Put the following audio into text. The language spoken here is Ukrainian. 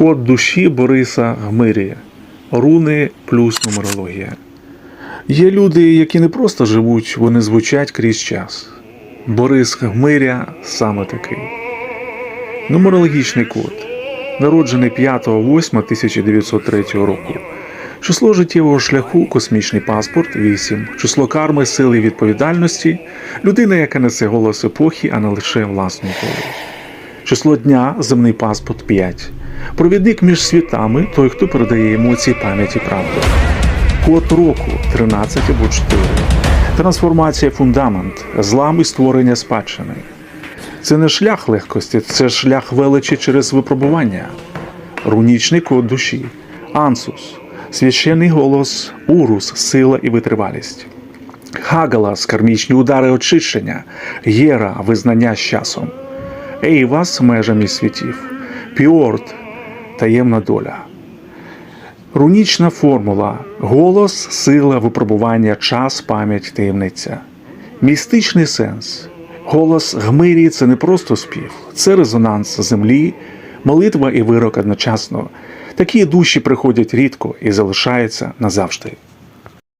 Код душі Бориса Гмирі. Руни плюс нумерологія. Є люди, які не просто живуть, вони звучать крізь час. Борис Гмиря саме такий. Нумерологічний код. Народжений 5.08.1903 року. Число життєвого шляху космічний паспорт 8. Число карми, сили і відповідальності людина, яка несе голос епохи, а не лише власну долю. Число дня земний паспорт 5. Провідник між світами той, хто передає емоції, пам'ять і правду. Код року 13 або 4. Трансформація фундамент, злам і створення спадщини. Це не шлях легкості, це шлях величі через випробування. Рунічний код душі, ансус, священний голос, урус, сила і витривалість. Хагалас, кармічні удари очищення, єра, визнання з часом. Ейвас межами світів, Піорт, таємна доля. Рунічна формула голос, сила, випробування, час, пам'ять, таємниця. Містичний сенс. Голос Гмирі це не просто спів, це резонанс землі, молитва і вирок одночасно. Такі душі приходять рідко і залишаються назавжди.